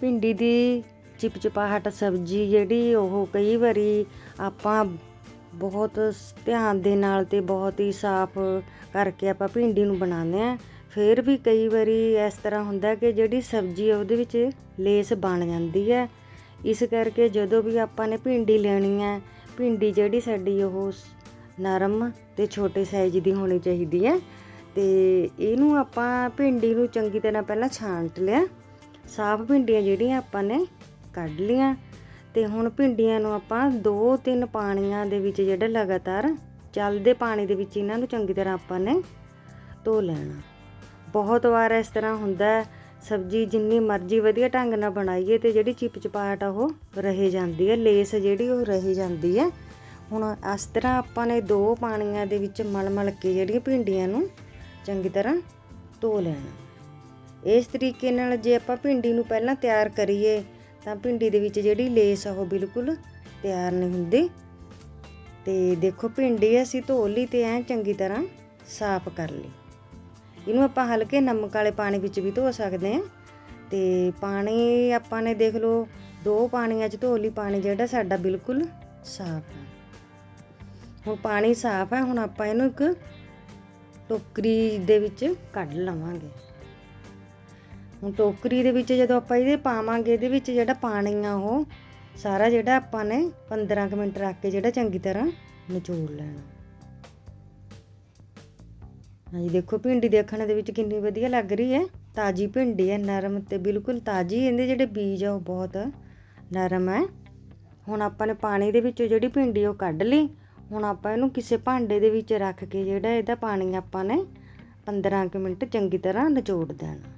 ਭਿੰਡੀ ਦੀ ਚਿਪਚਿਪਾਹਟ ਸਬਜ਼ੀ ਜਿਹੜੀ ਉਹ ਕਈ ਵਾਰੀ ਆਪਾਂ ਬਹੁਤ ਧਿਆਨ ਦੇ ਨਾਲ ਤੇ ਬਹੁਤ ਹੀ ਸਾਫ਼ ਕਰਕੇ ਆਪਾਂ ਭਿੰਡੀ ਨੂੰ ਬਣਾਉਂਦੇ ਆ ਫਿਰ ਵੀ ਕਈ ਵਾਰੀ ਇਸ ਤਰ੍ਹਾਂ ਹੁੰਦਾ ਕਿ ਜਿਹੜੀ ਸਬਜ਼ੀ ਉਹਦੇ ਵਿੱਚ ਲੇਸ ਬਣ ਜਾਂਦੀ ਹੈ। ਇਸ ਕਰਕੇ ਜਦੋਂ ਵੀ ਆਪਾਂ ਨੇ ਭਿੰਡੀ ਲੈਣੀ ਹੈ, ਭਿੰਡੀ ਜਿਹੜੀ ਸਾਡੀ ਉਹ ਨਰਮ ਤੇ ਛੋਟੇ ਸਾਈਜ਼ ਦੀ ਹੋਣੀ ਚਾਹੀਦੀ ਹੈ ਤੇ ਇਹਨੂੰ ਆਪਾਂ ਭਿੰਡੀ ਨੂੰ ਚੰਗੀ ਤਰ੍ਹਾਂ ਪਹਿਲਾਂ ਛਾਂਟ ਲਿਆ। ਸਾਫ਼ ਭਿੰਡੀਆਂ ਜਿਹੜੀਆਂ ਆਪਾਂ ਨੇ ਕੱਢ ਲੀਆਂ ਤੇ ਹੁਣ ਭਿੰਡੀਆਂ ਨੂੰ ਆਪਾਂ ਦੋ ਤਿੰਨ ਪਾਣੀਆਂ ਦੇ ਵਿੱਚ ਜਿਹੜਾ ਲਗਾਤਾਰ ਚੱਲਦੇ ਪਾਣੀ ਦੇ ਵਿੱਚ ਇਹਨਾਂ ਨੂੰ ਚੰਗੀ ਤਰ੍ਹਾਂ ਆਪਾਂ ਨੇ ਧੋ ਲੈਣਾ। ਬਹੁਤ ਵਾਰ ਇਸ ਤਰ੍ਹਾਂ ਹੁੰਦਾ ਹੈ, ਸਬਜ਼ੀ ਜਿੰਨੀ ਮਰਜ਼ੀ ਵਧੀਆ ਢੰਗ ਨਾਲ ਬਣਾਈਏ ਤੇ ਜਿਹੜੀ ਚਿਪਚਿਪਾਹਟ ਆ ਉਹ ਰਹੇ ਜਾਂਦੀ ਹੈ ਲੇਸ ਜਿਹੜੀ ਉਹ ਰਹੇ ਜਾਂਦੀ ਹੈ। ਹੁਣ ਇਸ ਤਰ੍ਹਾਂ ਆਪਾਂ ਨੇ ਦੋ ਪਾਣੀਆਂ ਦੇ ਵਿੱਚ ਮਲ ਮਲ ਕੇ ਜਿਹੜੀਆਂ ਭਿੰਡੀਆਂ ਨੂੰ ਚੰਗੀ ਤਰ੍ਹਾਂ ਧੋ ਲੈਣਾ। ਇਸ ਤਰੀਕੇ ਨਾਲ ਜੇ ਆਪਾਂ ਭਿੰਡੀ ਨੂੰ ਪਹਿਲਾਂ ਤਿਆਰ ਕਰੀਏ, ਤਾਂ ਭਿੰਡੀ ਦੇ ਵਿੱਚ ਜਿਹੜੀ ਲੇਸ ਆ ਉਹ ਬਿਲਕੁਲ ਤਿਆਰ ਨਹੀਂ ਹੁੰਦੀ। ਤੇ ਦੇਖੋ ਭਿੰਡੀ ਅਸੀਂ ਧੋ ਲਈ ਤੇ ਐ ਚੰਗੀ ਤਰ੍ਹਾਂ ਸਾਫ਼ ਕਰ ਲਈ। ਇਹਨੂੰ ਆਪਾਂ ਹਲਕੇ ਨਮਕ ਵਾਲੇ ਪਾਣੀ ਵਿੱਚ ਵੀ ਧੋ ਸਕਦੇ ਹਾਂ। ਤੇ ਪਾਣੀ ਆਪਾਂ ਨੇ ਦੇਖ ਲਓ, ਦੋ ਪਾਣੀਆਂ 'ਚ ਧੋ ਲਈ, ਪਾਣੀ ਜਿਹੜਾ ਸਾਡਾ ਬਿਲਕੁਲ ਸਾਫ਼ ਹੈ ਹੁਣ ਪਾਣੀ ਸਾਫ਼ ਹੈ, ਹੁਣ ਆਪਾਂ ਇਹਨੂੰ ਇੱਕ ਟੋਕਰੀ ਦੇ ਵਿੱਚ ਕੱਢ ਲਵਾਂਗੇ। ਹੁਣ ਟੋਕਰੀ ਦੇ ਵਿੱਚ ਜਦੋਂ ਆਪਾਂ ਇਹਦੇ ਪਾਵਾਂਗੇ, ਇਹਦੇ ਵਿੱਚ ਜਿਹੜਾ ਪਾਣੀ ਆ ਉਹ ਸਾਰਾ ਜਿਹੜਾ ਆਪਾਂ ਨੇ 15 ਕੁ ਮਿੰਟ ਰੱਖ ਕੇ ਜਿਹੜਾ ਚੰਗੀ ਤਰ੍ਹਾਂ ਨਿਚੋੜ ਲੈਣਾ। ਹਾਂਜੀ, ਦੇਖੋ ਭਿੰਡੀ ਦੇਖਣ ਦੇ ਵਿੱਚ ਕਿੰਨੀ ਵਧੀਆ ਲੱਗ ਰਹੀ ਹੈ। ਤਾਜੀ ਭਿੰਡੀ ਹੈ, ਨਰਮ ਤੇ ਬਿਲਕੁਲ ਤਾਜੀ। ਇਹਦੇ ਜਿਹੜੇ ਬੀਜ ਆ ਉਹ ਬਹੁਤ ਨਰਮ ਹੈ। ਹੁਣ ਆਪਾਂ ਨੇ ਪਾਣੀ ਦੇ ਵਿੱਚੋਂ ਜਿਹੜੀ ਭਿੰਡੀ ਉਹ ਕੱਢ ਲਈ। ਹੁਣ ਆਪਾਂ ਇਹਨੂੰ ਕਿਸੇ ਭਾਂਡੇ ਦੇ ਵਿੱਚ ਰੱਖ ਕੇ ਜਿਹੜਾ ਇਹਦਾ ਪਾਣੀ ਆਪਾਂ ਨੇ 15 ਕੁ ਮਿੰਟ ਚੰਗੀ ਤਰ੍ਹਾਂ ਨਿਚੋੜ ਦੇਣਾ।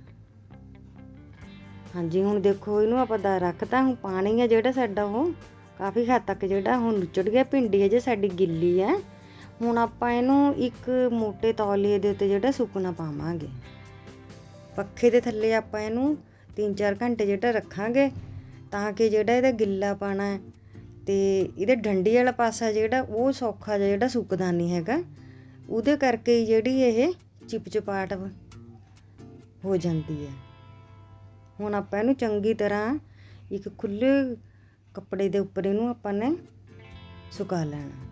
ਹਾਂਜੀ, ਹੁਣ ਦੇਖੋ, ਇਹਨੂੰ ਆਪਾਂ ਦਾ, ਰੱਖਤਾ ਹੁਣ ਪਾਣੀ ਹੈ ਜਿਹੜਾ ਸਾਡਾ ਉਹ, ਕਾਫੀ ਹੱਦ ਤੱਕ ਜਿਹੜਾ ਹੁਣ ਨੁਚੜ ਗਿਆ, ਭਿੰਡੀ ਹੈ ਜੇ ਸਾਡੀ ਗਿੱਲੀ ਹੈ ਹੁਣ ਆਪਾਂ ਇਹਨੂੰ ਇੱਕ ਮੋٹے ਤੌਲੀਏ ਦੇ ਉੱਤੇ ਜਿਹੜਾ ਸੁੱਕਣਾ ਪਾਵਾਂਗੇ। ਪੱਖੇ ਦੇ ਥੱਲੇ ਆਪਾਂ ਇਹਨੂੰ 3-4 ਘੰਟੇ ਜਿਹੜਾ ਰੱਖਾਂਗੇ, ਤਾਂ ਕਿ ਜਿਹੜਾ ਇਹਦਾ ਗਿੱਲਾ ਪਾਣਾ ਹੈ, ਤੇ ਇਹਦੇ ਡੰਡੀ ਵਾਲਾ ਪਾਸਾ ਜਿਹੜਾ ਉਹ ਸੌਖਾ ਜਿਹੜਾ ਸੁੱਕਦਾ ਨਹੀਂ ਹੈਗਾ, ਉਹਦੇ ਕਰਕੇ ਹੀ ਜਿਹੜੀ ਇਹ ਚਿਪਚਿਪਾਟ ਹੋ ਜਾਂਦੀ ਹੈ। ਹੁਣ ਆਪਾਂ ਇਹਨੂੰ ਚੰਗੀ ਤਰ੍ਹਾਂ ਇੱਕ ਖੁੱਲੇ ਕੱਪੜੇ ਦੇ ਉੱਪਰ ਇਹਨੂੰ ਆਪਾਂ ਨੇ ਸੁਕਾ ਲੈਣਾ।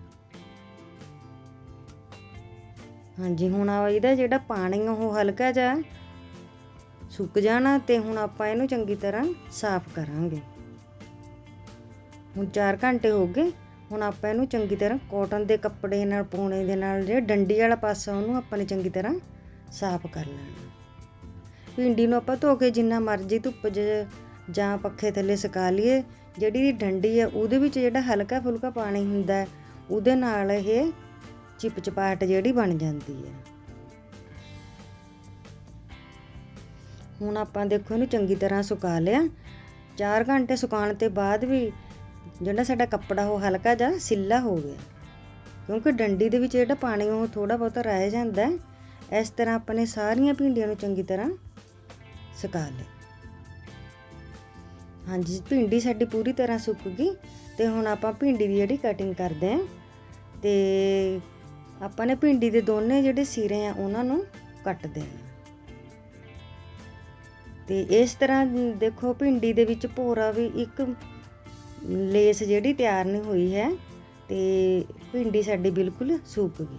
ਹਾਂਜੀ, ਹੁਣ ਆ ਇਹਦਾ ਜਿਹੜਾ ਪਾਣੀ ਆ, ਉਹ ਹਲਕਾ ਜਿਹਾ ਸੁੱਕ ਜਾਣਾ ਤੇ ਹੁਣ ਆਪਾਂ ਇਹਨੂੰ ਚੰਗੀ ਤਰ੍ਹਾਂ ਸਾਫ਼ ਕਰਾਂਗੇ। ਹੁਣ 4 ਘੰਟੇ ਹੋ ਗਏ, ਹੁਣ ਆਪਾਂ ਇਹਨੂੰ ਚੰਗੀ ਤਰ੍ਹਾਂ ਕਾਟਨ ਦੇ ਕੱਪੜੇ ਨਾਲ, ਪੂਣੇ ਦੇ ਨਾਲ, ਜਿਹੜਾ ਡੰਡੀ ਵਾਲਾ ਪਾਸਾ, ਉਹਨੂੰ ਆਪਾਂ ਨੇ ਚੰਗੀ ਤਰ੍ਹਾਂ ਸਾਫ਼ ਕਰ ਲੈਣਾ। ਭਿੰਡੀ ਨੂੰ ਆਪਾਂ ਧੋ ਕੇ ਜਿੰਨਾ ਮਰਜ਼ੀ ਧੁੱਪ 'ਚ ਜਾਂ ਪੱਖੇ ਥੱਲੇ ਸੁਕਾ ਲਈਏ। ਜਿਹੜੀ ਡੰਡੀ ਹੈ ਉਹਦੇ ਵਿੱਚ ਜਿਹੜਾ ਹਲਕਾ ਫੁਲਕਾ ਪਾਣੀ ਹੁੰਦਾ, ਉਹਦੇ ਨਾਲ ਇਹ ਚਿਪਚਪਾਟ ਜਿਹੜੀ ਬਣ ਜਾਂਦੀ ਹੈ ਹੁਣ ਆਪਾਂ ਦੇਖੋ ਇਹਨੂੰ ਚੰਗੀ ਤਰ੍ਹਾਂ ਸੁਕਾ ਲਿਆ। 4 ਘੰਟੇ ਸੁਕਾਉਣ ਤੇ ਬਾਅਦ ਵੀ ਜਿਹੜਾ ਸਾਡਾ ਕੱਪੜਾ ਉਹ ਹਲਕਾ ਜਿਹਾ ਸਿੱਲਾ ਹੋ ਗਿਆ। ਕਿਉਂਕਿ ਡੰਡੀ ਦੇ ਵਿੱਚ ਜਿਹੜਾ ਪਾਣੀ ਉਹ ਥੋੜਾ ਬਹੁਤਾ ਰਹਿ ਜਾਂਦਾ। ਇਸ ਤਰ੍ਹਾਂ ਆਪਾਂ ਨੇ ਸਾਰੀਆਂ ਭਿੰਡੀਆਂ ਨੂੰ ਚੰਗੀ ਤਰ੍ਹਾਂ ਸੁਕਾ ਲਿਆ ਹਾਂਜੀ, ਭਿੰਡੀ ਸਾਡੀ ਪੂਰੀ ਤਰ੍ਹਾਂ ਸੁੱਕ ਗਈ ਤੇ ਹੁਣ ਆਪਾਂ ਭਿੰਡੀ ਦੀ ਜਿਹੜੀ ਕਟਿੰਗ ਕਰਦੇ ਆਂ ਤੇ ਆਪਾਂ ਨੇ ਭਿੰਡੀ ਦੇ ਦੋਨੇ ਜਿਹੜੇ ਸਿਰੇ ਆ ਉਹਨਾਂ ਨੂੰ ਕੱਟ ਦੇਣਾ ਤੇ ਇਸ ਤਰ੍ਹਾਂ ਦੇਖੋ ਭਿੰਡੀ ਦੇ ਵਿੱਚ ਭੋਰਾ ਵੀ ਇੱਕ ਲੇਸ ਜਿਹੜੀ ਤਿਆਰ ਨਹੀਂ ਹੋਈ ਹੈ ਤੇ ਭਿੰਡੀ ਸਾਡੀ ਬਿਲਕੁਲ ਸੁੱਕ ਗਈ।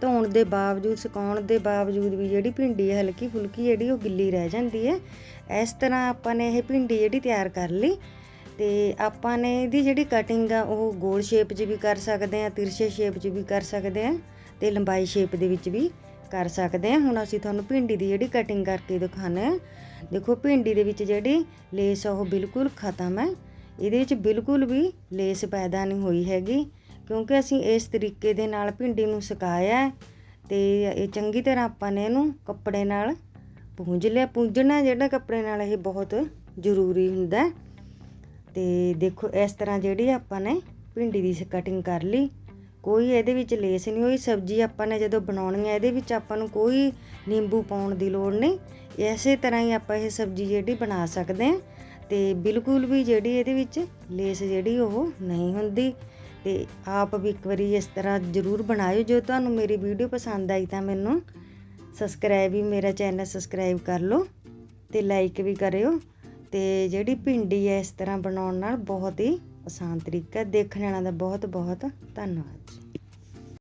ਧੋਣ ਦੇ ਬਾਵਜੂਦ, ਸੁਕਾਉਣ ਦੇ ਬਾਵਜੂਦ ਵੀ ਜਿਹੜੀ ਭਿੰਡੀ ਹੈ ਹਲਕੀ ਫੁਲਕੀ ਜਿਹੜੀ ਉਹ ਗਿੱਲੀ ਰਹਿ ਜਾਂਦੀ ਹੈ। ਇਸ ਤਰ੍ਹਾਂ ਆਪਾਂ ਨੇ ਇਹ ਭਿੰਡੀ ਜਿਹੜੀ ਤਿਆਰ ਕਰ ਲਈ ਤੇ ਆਪਾਂ ਨੇ ਇਹਦੀ ਜਿਹੜੀ ਕਟਿੰਗ ਆ, ਉਹ ਗੋਲ ਸ਼ੇਪ 'ਚ ਵੀ ਕਰ ਸਕਦੇ ਆ ਤਿਰਛੇ ਸ਼ੇਪ 'ਚ ਵੀ ਕਰ ਸਕਦੇ ਆ ਤੇ ਲੰਬਾਈ ਸ਼ੇਪ ਦੇ ਵਿੱਚ ਵੀ ਕਰ ਸਕਦੇ ਆ ਹੁਣ ਅਸੀਂ ਤੁਹਾਨੂੰ ਭਿੰਡੀ ਦੀ ਜਿਹੜੀ ਕਟਿੰਗ ਕਰਕੇ ਦਿਖਾਣਾ ਹੈ। ਦੇਖੋ ਭਿੰਡੀ ਦੇ ਵਿੱਚ ਜਿਹੜੀ ਲੇਸ ਆ, ਉਹ ਬਿਲਕੁਲ ਖਤਮ ਹੈ। ਇਹਦੇ ਵਿੱਚ ਬਿਲਕੁਲ ਵੀ ਲੇਸ ਪੈਦਾ ਨਹੀਂ ਹੋਈ ਹੈਗੀ। ਕਿਉਂਕਿ ਅਸੀਂ ਇਸ ਤਰੀਕੇ ਦੇ ਨਾਲ ਭਿੰਡੀ ਨੂੰ ਸੁਕਾਇਆ ਹੈ ਤੇ ਇਹ ਚੰਗੀ ਤਰ੍ਹਾਂ ਆਪਾਂ ਨੇ ਇਹਨੂੰ ਕੱਪੜੇ ਨਾਲ ਪੂੰਝ ਲਿਆ। ਪੂੰਝਣਾ ਜਿਹੜਾ ਕੱਪੜੇ ਨਾਲ ਇਹ ਬਹੁਤ ਜ਼ਰੂਰੀ ਹੁੰਦਾ ਹੈ। ਤੇ ਦੇਖੋ, ਇਸ ਤਰ੍ਹਾਂ ਜਿਹੜੀ ਆਪਾਂ ਨੇ ਭਿੰਡੀ ਦੀ ਕਟਿੰਗ ਕਰ ਲਈ। ਕੋਈ ਇਹਦੇ ਵਿੱਚ ਲੇਸ ਨਹੀਂ ਹੋਈ। ਸਬਜ਼ੀ ਆਪਾਂ ਨੇ ਜਦੋਂ ਬਣਾਉਣੀ ਹੈ, ਇਹਦੇ ਵਿੱਚ ਆਪਾਂ ਨੂੰ ਕੋਈ ਨਿੰਬੂ ਪਾਉਣ ਦੀ ਲੋੜ ਨਹੀਂ। ਇਸੇ ਤਰ੍ਹਾਂ ਹੀ ਆਪਾਂ ਇਹ ਸਬਜ਼ੀ ਜਿਹੜੀ ਬਣਾ ਸਕਦੇ ਹਾਂ। ਤੇ ਬਿਲਕੁਲ ਵੀ ਜਿਹੜੀ ਇਹਦੇ ਵਿੱਚ ਲੇਸ ਜਿਹੜੀ ਉਹ ਨਹੀਂ ਹੁੰਦੀ। ਤੇ ਆਪ ਵੀ ਇੱਕ ਵਾਰੀ ਇਸ ਤਰ੍ਹਾਂ ਜ਼ਰੂਰ ਬਣਾਇਓ। ਜੋ ਤੁਹਾਨੂੰ ਮੇਰੀ ਵੀਡੀਓ ਪਸੰਦ ਆਈ ਤਾਂ ਮੈਨੂੰ ਸਬਸਕ੍ਰਾਈਬ ਵੀ, ਮੇਰਾ ਚੈਨਲ ਸਬਸਕ੍ਰਾਈਬ ਕਰ ਲਓ ਤੇ ਲਾਈਕ ਵੀ ਕਰਿਓ ਤੇ ਜਿਹੜੀ ਭਿੰਡੀ ਹੈ ਇਸ ਤਰ੍ਹਾਂ ਬਣਾਉਣ ਨਾਲ ਬਹੁਤ ਹੀ ਆਸਾਨ ਤਰੀਕਾ, ਦੇਖਣ ਵਾਲਾ ਦਾ ਬਹੁਤ ਬਹੁਤ ਧੰਨਵਾਦ। ਜੀ